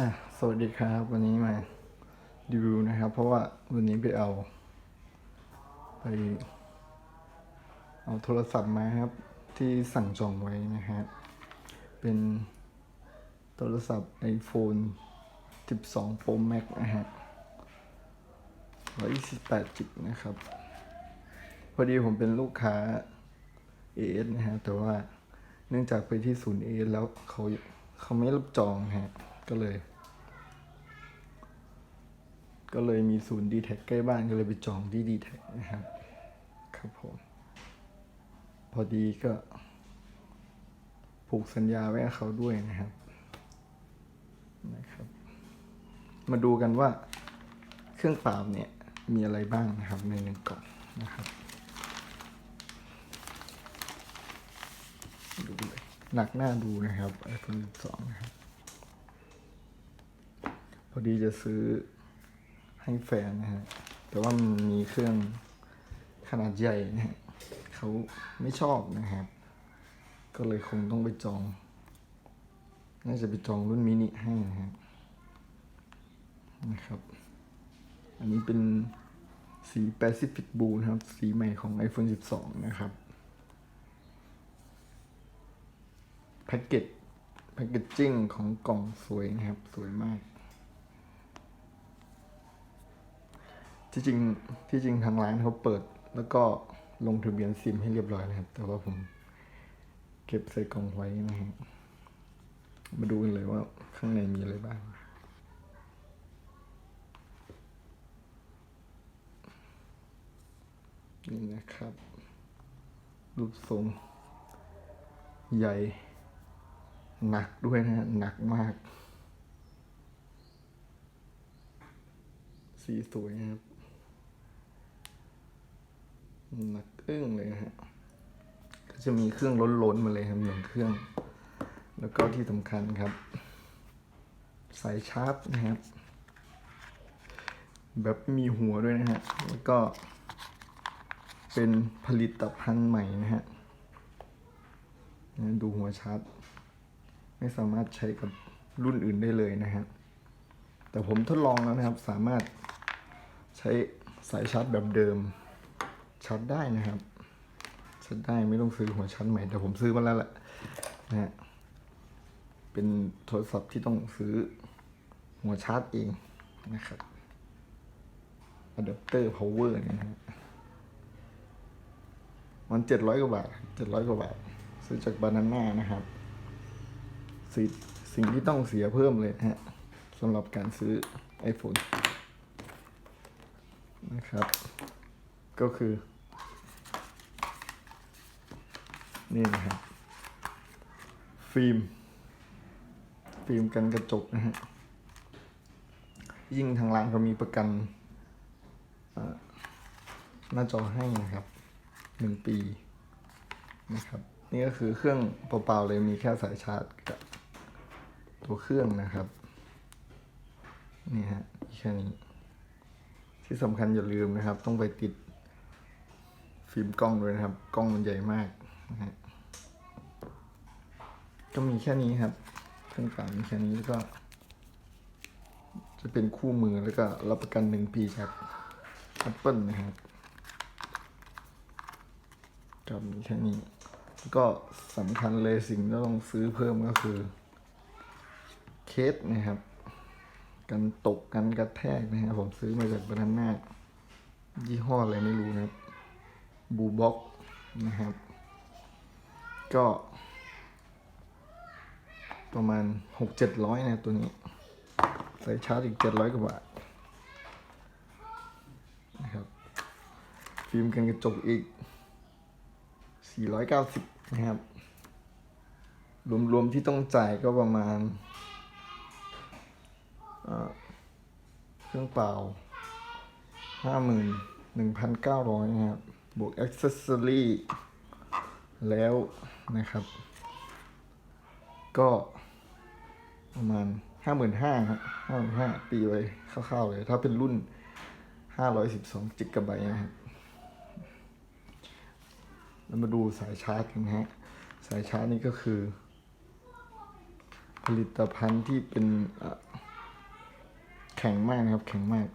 อะสวัสดีครับ วันนี้มารีวิวนะครับ เพราะว่าวันนี้ไปเอา ไป เอาโทรศัพท์มาครับ ที่สั่งจองไว้นะฮะเป็นโทรศัพท์ iPhone 12 Pro Max นะฮะ128จิกนะครับ พอดีผมเป็นลูกค้า AS นะฮะ แต่ว่าเนื่องจากไปที่ศูนย์ AS แล้วเขาเขาไม่รับจองฮะ ก็เลย ก็เลยมีศูนย์ดีแท็ใกล้บ้านก็เลยไปจองที่ดีแท็นะครับ ครับผม พอดีก็ ผูกสัญญาไว้กับเขาด้วยนะครับ นะครับ มาดูกันว่าเครื่องเปล่าเนี่ยมีอะไรบ้างนะครับในหนึ่งกล่องนะครับดูเลยหนักหน้าดูนะครับ iPhone 12 นะครับ อดีจะซื้อให้แฟนนะฮะ แต่ว่ามันมีเครื่องขนาดใหญ่นะฮะเขาไม่ชอบนะครับ ก็เลยคงต้องไปจอง น่าจะไปจองรุ่นมินิให้นะฮะนะครับ อันนี้เป็นสี Pacific Blue นะครับ สีใหม่ของ iPhone 12 นะครับ แพ็กเกจแพ็กเกจจิ้งของกล่องสวยนะครับ สวยมาก ที่จริงที่จริงทางร้านเขาเปิด แล้วก็ลงทะเบียนซิมให้เรียบร้อยนะครับ แต่ว่าผมเก็บใส่กล่องไว้นะครับมาดูกันเลยว่าข้างในมีอะไรบ้างนี่นะครับ รูปทรง ใหญ่ หนักด้วยนะฮะหนักมาก สีสวยนะครับ หนักอึ้งเลยฮะก็จะมีเครื่องล้นๆมาเลยครับหนึ่งเครื่อง แล้วก็ที่สำคัญครับ สายชาร์จนะครับ แบบมีหัวด้วยนะฮะ แล้วก็ เป็นผลิตภัณฑ์ใหม่นะฮะดูหัวชาร์จไม่สามารถใช้กับรุ่นอื่นได้เลยนะฮะ แต่ผมทดลองแล้วนะครับ สามารถใช้สายชาร์จแบบเดิม ชาร์จได้นะครับชาร์จได้ไม่ต้องซื้อหัวชาร์จใหม่แต่ผมซื้อมาแล้วแหละนะฮะเป็นโทรศัพท์ที่ต้องซื้อหัวชาร์จเองนะครับอะแดปเตอร์พาวเวอร์เนี่ยนะฮะมันเจ็ดร้อยกว่าบาทเจ็ดร้อยกว่าบาท ซื้อจากบานาน่านะครับสิสิ่งที่ต้องเสียเพิ่มเลยฮะสำหรับการซื้อ iPhone นะครับ ก็คือ นี่นะครับฟิล์มฟิล์มกันกระจกนะฮะยิ่งทางร้านเขามีประกันหน้าจอให้นะครับหนึ่งปีนะครับ นี่ก็คือเครื่องเปล่าๆเลยมีแค่สายชาร์จกับตัวเครื่องนะครับนี่ฮะแค่นี้ที่สำคัญอย่าลืมนะครับ ต้องไปติดฟิล์มกล้องด้วยนะครับ กล้องมันใหญ่มาก นะฮะก็มีแค่นี้ครับเครื่องเปล่ามีแค่นี้แล้วก็ จะเป็นคู่มือแล้วก็รับประกันหนึ่งปีจาก Apple นะครับกับมีแค่นี้ก็สำคัญเลยสิ่งที่ต้องซื้อเพิ่มก็คือ เคสนะครับ กันตกกันกระแทกนะครับผมซื้อมาจากบานาน่ายี่ห้ออะไรไม่รู้นะครับบูบ็อกนะครับ ก็ ประมาณหกเจ็ดร้อยนะตัวนี้ ใส่ชาร์จอีกเจ็ดร้อยกว่าบาทนะครับฟิล์มกันกระจกอีก490นะครับ รวมๆที่ต้องจ่ายก็ประมาณเอ่อเครื่องเปล่า51,900นะครับ บวก accessory แล้ว นะครับ ก็ประมาณ55,000ครับ55,000ตีไว้คร่าวๆเลย ถ้าเป็นรุ่น512จิกะไบต์นะครับแล้วมาดูสายชาร์จกันนะฮะ สายชาร์จนี่ก็คือ ผลิตภัณฑ์ที่เป็นแข็งมากนะครับ แข็งมาก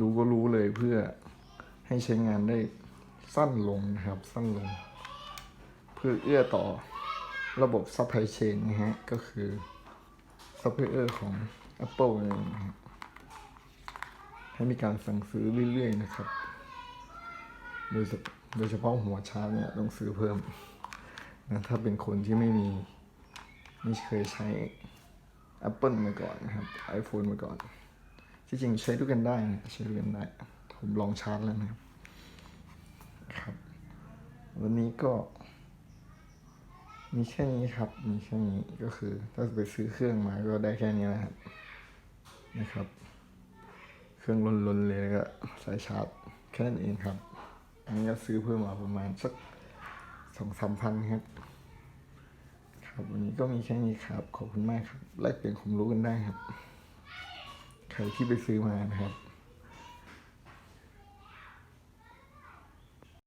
ดูก็รู้เลยเพื่อให้ใช้งานได้สั้นลงนะครับ สั้นลง เพื่อเอื้อต่อระบบซัพพลายเชนนะฮะ ก็คือซัพพลายเออร์ของ Apple นั่นเองนะฮะให้มีการสั่งซื้อเรื่อยๆนะครับ โดยเฉโดยเฉพาะหัวชาร์จเนี่ยต้องซื้อเพิ่มนะถ้าเป็นคนที่ไม่มีไม่เคยใช้ Apple มาก่อนนะครับ iPhone มาก่อน ที่จริงใช้ด้วยกันได้นะใช้ด้วยกันได้ ผมลองชาร์จแล้วนะครับครับ วันนี้ก็ มีแค่นี้ครับ มีแค่นี้ก็คือ ถ้าไปซื้อเครื่องมาก็ได้แค่นี้แหละครับนะครับ เครื่องลนๆเลยแล้วก็สายชาร์จแค่นั้นเองครับ อันนี้ก็ซื้อเพิ่มมาประมาณสักสองสามพันครับ ครับ วันนี้ก็มีแค่นี้ครับ ขอบคุณมากครับ แลกเปลี่ยนความรู้กันได้ครับ ใครที่ไปซื้อมานะครับ